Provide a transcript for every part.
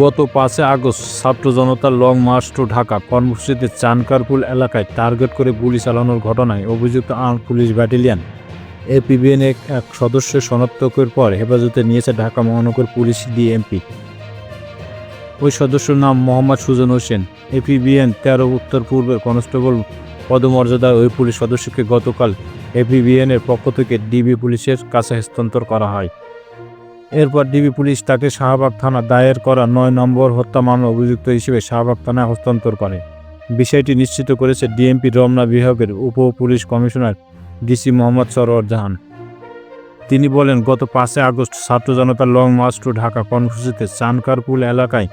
গত পাঁচে আগস্ট ছাত্র জনতার লং মার্চ টু ঢাকা কর্মসূচিতে চানকারপুল এলাকায় টার্গেট করে গুলি চালানোর ঘটনায় অভিযুক্ত আর্ম পুলিশ ব্যাটালিয়ন এপিবিএন এক এক সদস্য শনাক্তকের পর হেফাজতে নিয়েছে ঢাকা মহানগর পুলিশ ডিএমপি। ওই সদস্যর নাম মোহাম্মদ সুজন হোসেন। এপিবিএন তেরো উত্তর পূর্বের কনস্টেবল পদমর্যাদায় ওই পুলিশ সদস্যকে গতকাল এপিবিএনের পক্ষ থেকে ডিবি পুলিশের কাছে হস্তান্তর করা হয়। এরপর ডিবি পুলিশ তাকে শাহবাগ থানা দায়ের করা নয় নম্বর হত্যা মামলা অভিযুক্ত হিসেবে শাহবাগ থানায় হস্তান্তর করে। বিষয়টি নিশ্চিত করেছে ডিএমপি রমনা বিভাগের উপ police commissioner DC Mohammad Sarwar Jahan. তিনি বলেন, গত পাঁচই আগস্ট ছাত্র জনতার লং মার্চ টু ঢাকা কর্মসূচিতে চানকারপুল এলাকায়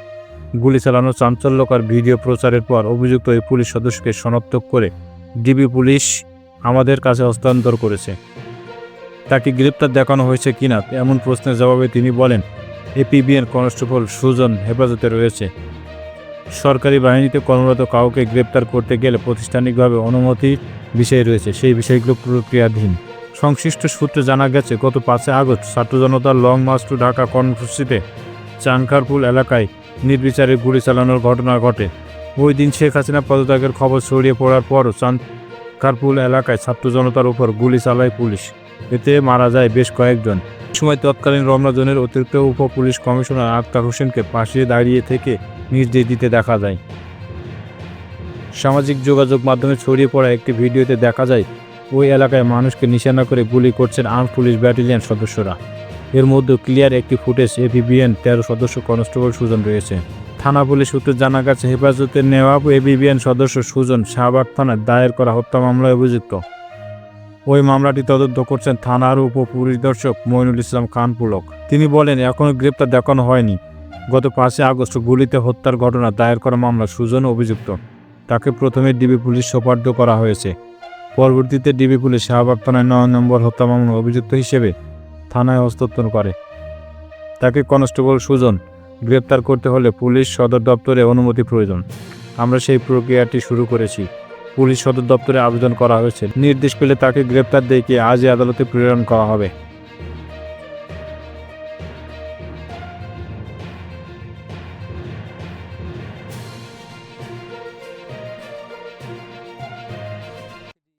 গুলি চালানো চাঞ্চল্যকর ভিডিও প্রচারের পর অভিযুক্ত এই পুলিশ সদস্যকে শনাক্ত করে ডিবি পুলিশ আমাদের কাছে হস্তান্তর করেছে। তাকে গ্রেপ্তার দেখানো হয়েছে কিনা এমন প্রশ্নের জবাবে তিনি বলেন এপিবিএন কনস্টেবল সুজন হেফাজতে রয়েছে। সরকারি বাহিনীতে কর্মরত কাউকে গ্রেপ্তার করতে গেলে প্রাতিষ্ঠানিকভাবে অনুমতির বিষয় রয়েছে, সেই বিষয়গুলো প্রক্রিয়াধীন। সংশ্লিষ্ট সূত্রে জানা গেছে, গত পাঁচই আগস্ট ছাত্র জনতার লং মার্চ টু ঢাকা কর্মসূচিতে চানখারপুল এলাকায় নির্বিচারে গুলি চালানোর ঘটনা ঘটে। ওই দিন শেখ হাসিনা পদত্যাগের খবর ছড়িয়ে পড়ার পরও চানখারপুল এলাকায় ছাত্র জনতার উপর গুলি চালায় পুলিশ। এতে মারা যায় বেশ কয়েকজন। সময় তৎকালীন রমনা জোনের অতিরিক্ত উপ পুলিশ কমিশনার আক্তার হোসেনকে পাশে দাঁড়িয়ে থেকে নির্দেশ দিতে দেখা যায়। সামাজিক যোগাযোগ মাধ্যমে ছড়িয়ে পড়া একটি ভিডিওতে দেখা যায়, ওই এলাকায় মানুষকে নিশানা করে গুলি করছেন আর্ম পুলিশ ব্যাটালিয়ন সদস্যরা। এর মধ্যে ক্লিয়ার একটি ফুটেজ এভিবিএন তেরো সদস্য কনস্টেবল সুজন রয়েছে। থানা পুলিশ সূত্রে জানা গেছে, হেফাজতে নেওয়া এবিবিএন সদস্য সুজন শাহবাগ থানায় দায়ের করা হত্যা মামলায় অভিযুক্ত। ওই মামলাটি তদন্ত করছেন থানার উপ পরিদর্শক মইনুল ইসলাম খান পুলক। তিনি বলেন, এখনও গ্রেপ্তার দেখানো হয়নি। গত পাঁচই আগস্ট গুলিতে হত্যার ঘটনা দায়ের করা মামলা সুজন অভিযুক্ত। তাকে প্রথমে ডিবি পুলিশ সোপার্দ করা হয়েছে। পরবর্তীতে ডিবি পুলিশ শাহবাগ থানায় নয় নম্বর হত্যা মামলা অভিযুক্ত হিসেবে থানায় হস্তান্তর করে। তাকে কনস্টেবল সুজন গ্রেপ্তার করতে হলে পুলিশ সদর দপ্তরে অনুমতি প্রয়োজন। আমরা সেই প্রক্রিয়াটি শুরু করেছি। পুলিশ সদর দপ্তরে আবেদন করা হয়েছে। নির্দেশ পেলে তাকে গ্রেপ্তার দেখিয়ে আজই আদালতে প্রেরণ করা হবে।